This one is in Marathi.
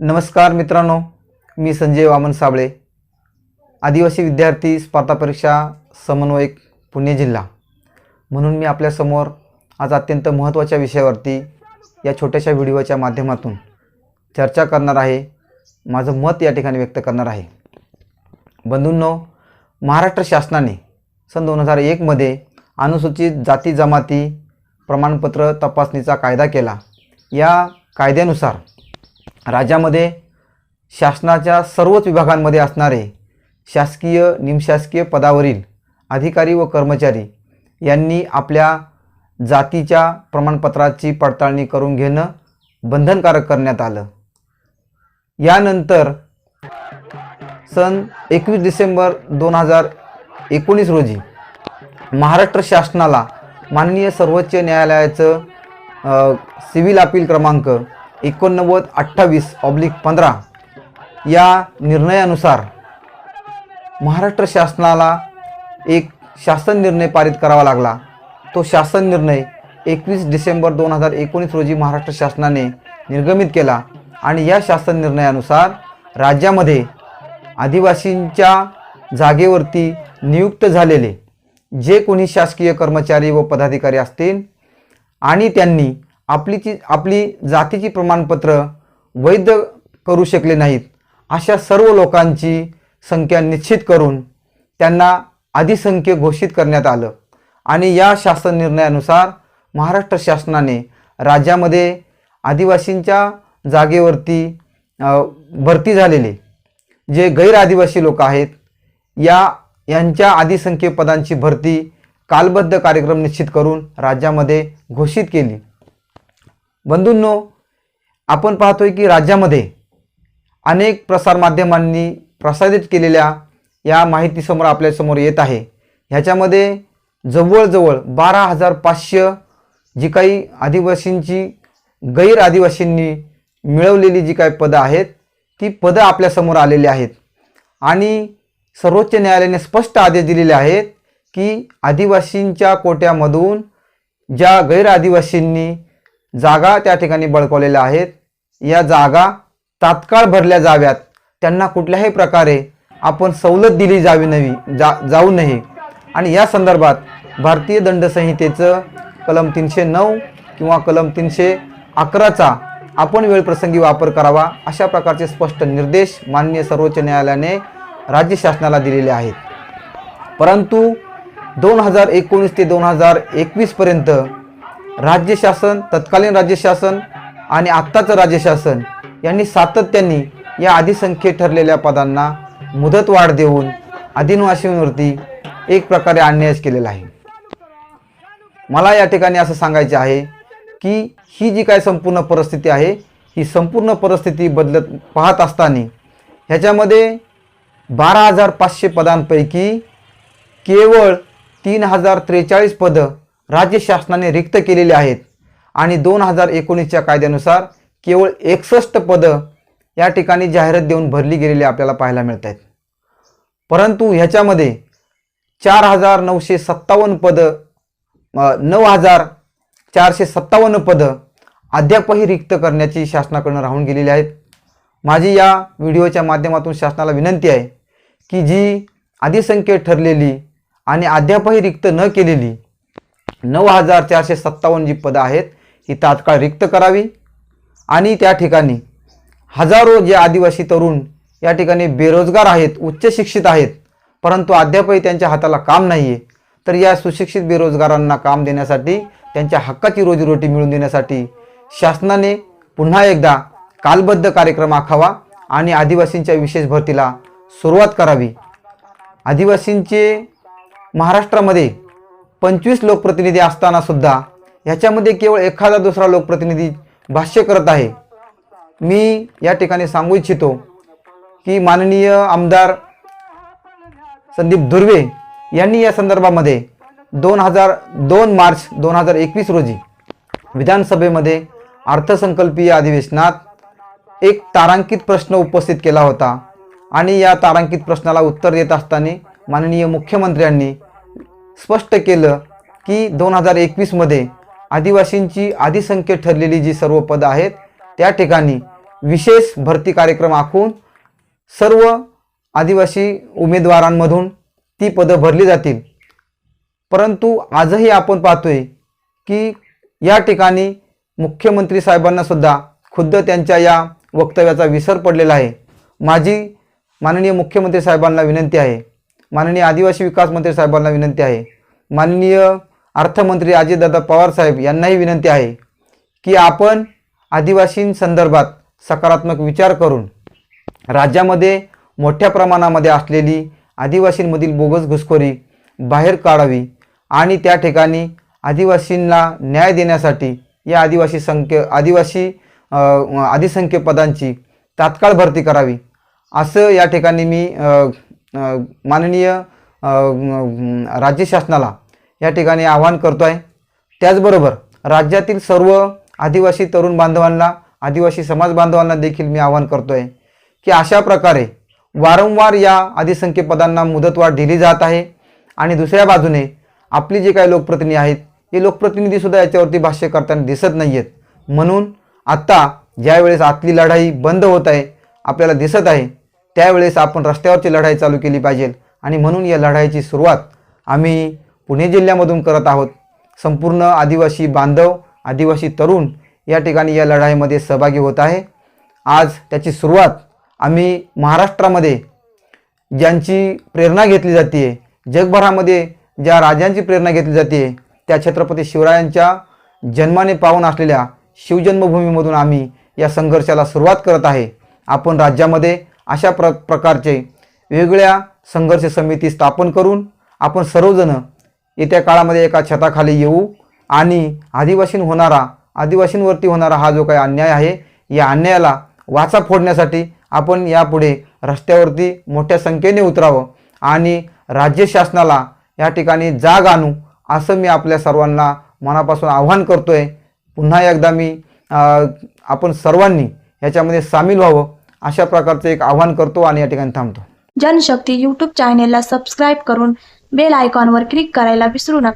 नमस्कार मित्रांनो मी संजय वामन साबळे आदिवासी विद्यार्थी स्पर्धा परीक्षा समन्वयक पुणे जिल्हा. म्हणून मी आपल्यासमोर आज अत्यंत महत्त्वाच्या विषयावरती या छोट्याशा व्हिडिओच्या माध्यमातून चर्चा करणार आहे माझं मत या ठिकाणी व्यक्त करणार आहे. बंधूंनो महाराष्ट्र शासनाने सन दोन हजार एकमध्ये अनुसूचित जाती जमाती प्रमाणपत्र तपासणीचा कायदा केला. या कायद्यानुसार राज्यामध्ये शासनाच्या सर्वच विभागांमध्ये असणारे शासकीय निमशासकीय पदावरील अधिकारी व कर्मचारी यांनी आपल्या जातीच्या प्रमाणपत्राची पडताळणी करून घेणं बंधनकारक करण्यात आलं. यानंतर सन एकवीस डिसेंबर दोन हजार एकोणीस रोजी महाराष्ट्र शासनाला माननीय सर्वोच्च न्यायालयाचं सिव्हिल अपील क्रमांक एकोणनव्वद अठ्ठावीस ऑब्लिक पंधरा या निर्णयानुसार महाराष्ट्र शासनाला एक शासन निर्णय पारित करावा लागला. तो शासन निर्णय एकवीस डिसेंबर दोन हजार एकोणीस रोजी महाराष्ट्र शासनाने निर्गमित केला आणि या शासन निर्णयानुसार राज्यामध्ये आदिवासींच्या जागेवरती नियुक्त झालेले जे कोणी शासकीय कर्मचारी व पदाधिकारी असतील आणि त्यांनी आपलीची आपली जातीची प्रमाणपत्र वैध करू शकले नाहीत. अशा सर्व लोकांची संख्या निश्चित करून त्यांना अधिसंख्य घोषित करण्यात आलं. आणि या शासन निर्णयानुसार महाराष्ट्र शासनाने राज्यामध्ये आदिवासींच्या जागेवरती भरती झालेले जे गैर आदिवासी लोक आहेत या यांच्या आदिसंख्य पदांची भरती कालबद्ध कार्यक्रम निश्चित करून राज्यामध्ये घोषित केली. बंधूंनो आपण पाहतोय की राज्यामध्ये अनेक प्रसारमाध्यमांनी प्रसारित केलेल्या या माहितीसमोर आपल्यासमोर येत आहे. ह्याच्यामध्ये जवळजवळ बारा हजार पाचशे जी काही आदिवासींची गैर आदिवासींनी मिळवलेली जी काही पदं आहेत ती पदं आपल्यासमोर आलेली आहेत. आणि सर्वोच्च न्यायालयाने स्पष्ट आदेश दिलेले आहेत की आदिवासींच्या कोट्यामधून ज्या गैर आदिवासींनी जागा त्या ठिकाणी बळकवलेल्या आहेत. या जागा तात्काळ भरल्या जाव्यात. त्यांना कुठल्याही प्रकारे आपण सवलत दिली जावी नवी जा जाऊ नये. आणि या संदर्भात भारतीय दंड संहितेचं कलम तीनशे नऊ किंवा कलम तीनशे अकराचा आपण वेळप्रसंगी वापर करावा अशा प्रकारचे स्पष्ट निर्देश माननीय सर्वोच्च न्यायालयाने राज्य शासनाला दिलेले आहेत. परंतु दोन हजार एकोणीस ते दोन हजार एकवीसपर्यंत राज्य शासन तत्कालीन राज्य शासन आणि आत्ताचं राज्य शासन यांनी सातत्याने या आदिसंख्येत ठरलेल्या पदांना मुदतवाढ देऊन आदिनिवासींवरती एक प्रकारे अन्याय केलेला आहे. मला या ठिकाणी असं सांगायचे आहे की ही जी काय संपूर्ण परिस्थिती आहे ही संपूर्ण परिस्थिती बदलत पाहत असताना ह्याच्यामध्ये बारा हजार पाचशे पदांपैकी केवळ तीन हजार त्रेचाळीस पदं राज्य शासनाने रिक्त केलेली आहेत. आणि दोन हजार एकोणीसच्या कायद्यानुसार केवळ एकसष्ट पदं या ठिकाणी जाहिरात देऊन भरली गेलेली आपल्याला पाहायला मिळत आहेत परंतु ह्याच्यामध्ये चार हजार नऊशे सत्तावन्न पदं नऊ हजार चारशे सत्तावन्न पदं अद्यापही रिक्त करण्याची शासनाकडून राहून गेलेली आहेत. माझी या व्हिडिओच्या माध्यमातून शासनाला विनंती आहे की जी आदिसंख्येत ठरलेली आणि अद्यापही रिक्त न केलेली नऊ हजार चारशे सत्तावन्न जी पदं आहेत ही तात्काळ रिक्त करावी. आणि त्या ठिकाणी हजारो जे आदिवासी तरुण या ठिकाणी बेरोजगार आहेत उच्च शिक्षित आहेत परंतु अद्यापही त्यांच्या हाताला काम नाही आहे तर या सुशिक्षित बेरोजगारांना काम देण्यासाठी त्यांच्या हक्काची रोजीरोटी मिळवून देण्यासाठी शासनाने पुन्हा एकदा कालबद्ध कार्यक्रम आखावा आणि आदिवासींच्या विशेष भरतीला सुरुवात करावी. आदिवासींचे महाराष्ट्रामध्ये पंचवीस लोकप्रतिनिधी असताना सुद्धा ह्याच्यामध्ये केवळ एखादा दुसरा लोकप्रतिनिधी भाष्य करत आहे. मी या ठिकाणी सांगू इच्छितो की माननीय आमदार संदीप धुर्वे यांनी या संदर्भामध्ये दोन हजार दोन मार्च दोन हजार एकवीस रोजी विधानसभेमध्ये अर्थसंकल्पीय अधिवेशनात एक तारांकित प्रश्न उपस्थित केला होता आणि या तारांकित प्रश्नाला उत्तर देत असताना माननीय मुख्यमंत्र्यांनी स्पष्ट केलं की दोन हजार एकवीसमध्ये आदिवासींची आदिसंख्य ठरलेली जी सर्व पदं आहेत त्या ठिकाणी विशेष भरती कार्यक्रम आखून सर्व आदिवासी उमेदवारांमधून ती पदं भरली जातील. परंतु आजही आपण पाहतोय की या ठिकाणी मुख्यमंत्री साहेबांनासुद्धा खुद्द त्यांच्या या वक्तव्याचा विसर पडलेला आहे. माझी माननीय मुख्यमंत्री साहेबांना विनंती आहे माननीय आदिवासी विकास मंत्री साहेबांना विनंती आहे. माननीय अर्थमंत्री अजितदादा पवार साहेब यांनाही विनंती आहे की आपण आदिवासींसंदर्भात सकारात्मक विचार करून राज्यामध्ये मोठ्या प्रमाणामध्ये असलेली आदिवासींमधील बोगस घुसखोरी बाहेर काढावी आणि त्या ठिकाणी आदिवासींना न्याय देण्यासाठी या आदिवासी संख्य आदिवासी आदिसंख्य पदांची तात्काळ भरती करावी. असं या ठिकाणी मी माननीय राज्य शासनाला या ठिकाणी आवाहन करतो आहे त्याचबरोबर राज्यातील सर्व आदिवासी तरुण बांधवांना आदिवासी समाज बांधवांना देखील मी आवाहन करतो आहे की अशा प्रकारे वारंवार या आदिसंख्य पदांना मुदतवाढ दिली जात आहे. आणि दुसऱ्या बाजूने आपली जे काही लोकप्रतिनिधी आहेत हे लोकप्रतिनिधीसुद्धा याच्यावरती भाष्य करताना दिसत नाही आहेत म्हणून आत्ता ज्यावेळेस आतली लढाई बंद होत आहे आपल्याला दिसत आहे त्यावेळेस आपण रस्त्यावरची लढाई चालू केली पाहिजे. आणि म्हणून या लढाईची सुरुवात आम्ही पुणे जिल्ह्यामधून करत आहोत. संपूर्ण आदिवासी बांधव आदिवासी तरुण या ठिकाणी या लढाईमध्ये सहभागी होत आहे. आज त्याची सुरुवात आम्ही महाराष्ट्रामध्ये ज्यांची प्रेरणा घेतली जाते जगभरामध्ये ज्या राजांची प्रेरणा घेतली जाते त्या छत्रपती शिवरायांच्या जन्माने पाहून असलेल्या शिवजन्मभूमीमधून आम्ही या संघर्षाला सुरुवात करत आहे. आपण राज्यामध्ये अशा प्र प्रकारचे वेगवेगळ्या संघर्ष समिती स्थापन करून आपण सर्वजण येत्या काळामध्ये एका छताखाली येऊ आणि आदिवासीं होणारा आदिवासींवरती होणारा हा जो काही अन्याय आहे या अन्यायाला वाचा फोडण्यासाठी आपण यापुढे रस्त्यावरती मोठ्या संख्येने उतरावं आणि राज्य शासनाला या ठिकाणी जाग आणू असं मी आपल्या सर्वांना मनापासून आव्हान करतोय. पुन्हा एकदा मी आपण सर्वांनी याच्यामध्ये सामील व्हावं. अशा प्रकारचं एक आव्हान करतो आणि या ठिकाणी थांबतो. जनशक्ती यूट्यूब चॅनेलला सबस्क्राईब करून बेल आयकॉनवर क्लिक करायला विसरू नका.